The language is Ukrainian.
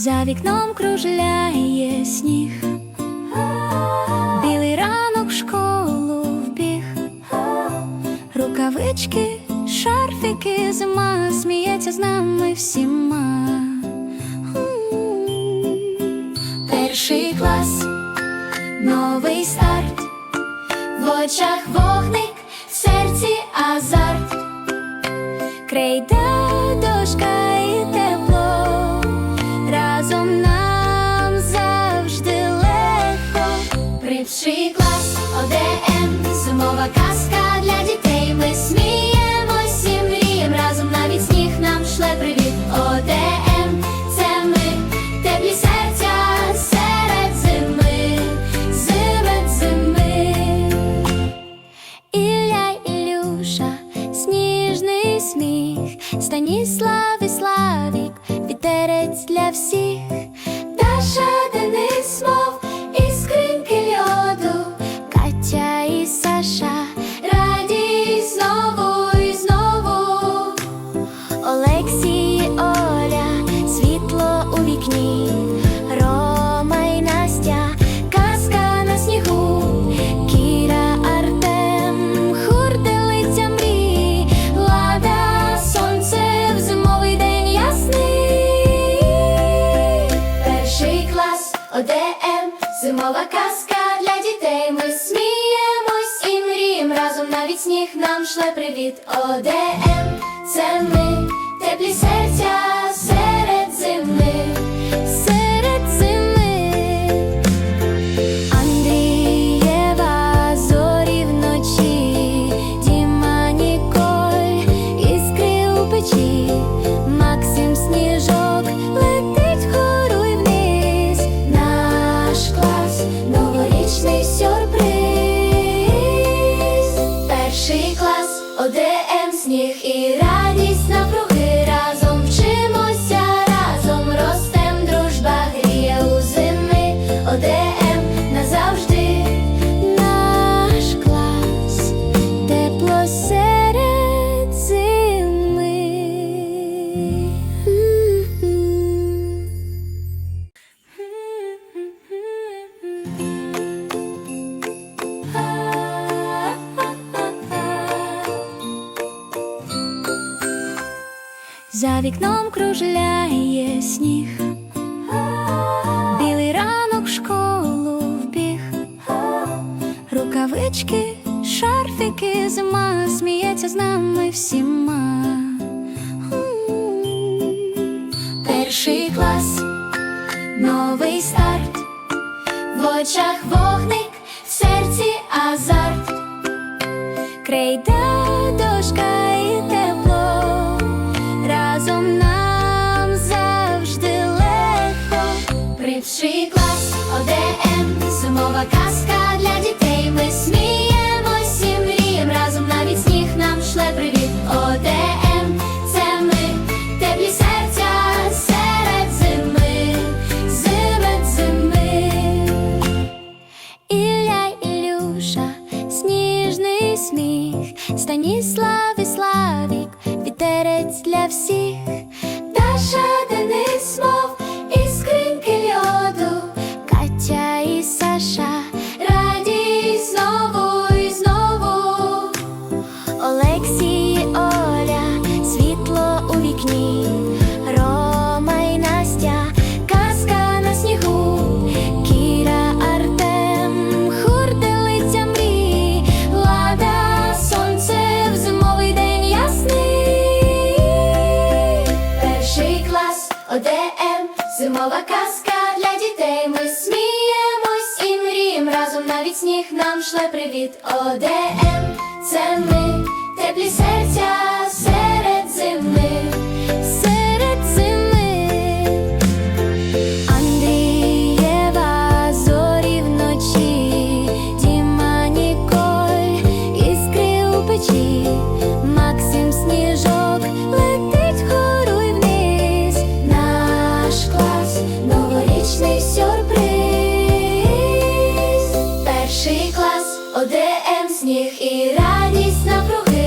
За вікном кружляє сніг, білий ранок в школу вбіг, рукавички, шарфики, зима сміється з нами всіма. Перший клас, новий старт, в очах вогник, в серці азарт. Крейда see. ОДМ, зимова казка для дітей. Ми сміємось і мрієм разом навіть сніг нам шле привіт. ОДМ, це ми, теплі серця. радість на круг. За вікном кружляє сніг, білий ранок в школу вбіг, рукавички, шарфики, зима сміється з нами всіма. Перший клас, новий старт, в очах вогник, в серці азарт. Крейда всіх ОДМ, зимова казка для дітей. Ми сміємось і мрієм разом навіть сніг нам шле привіт. ОДМ, це ми, теплі серця. радість навкруги.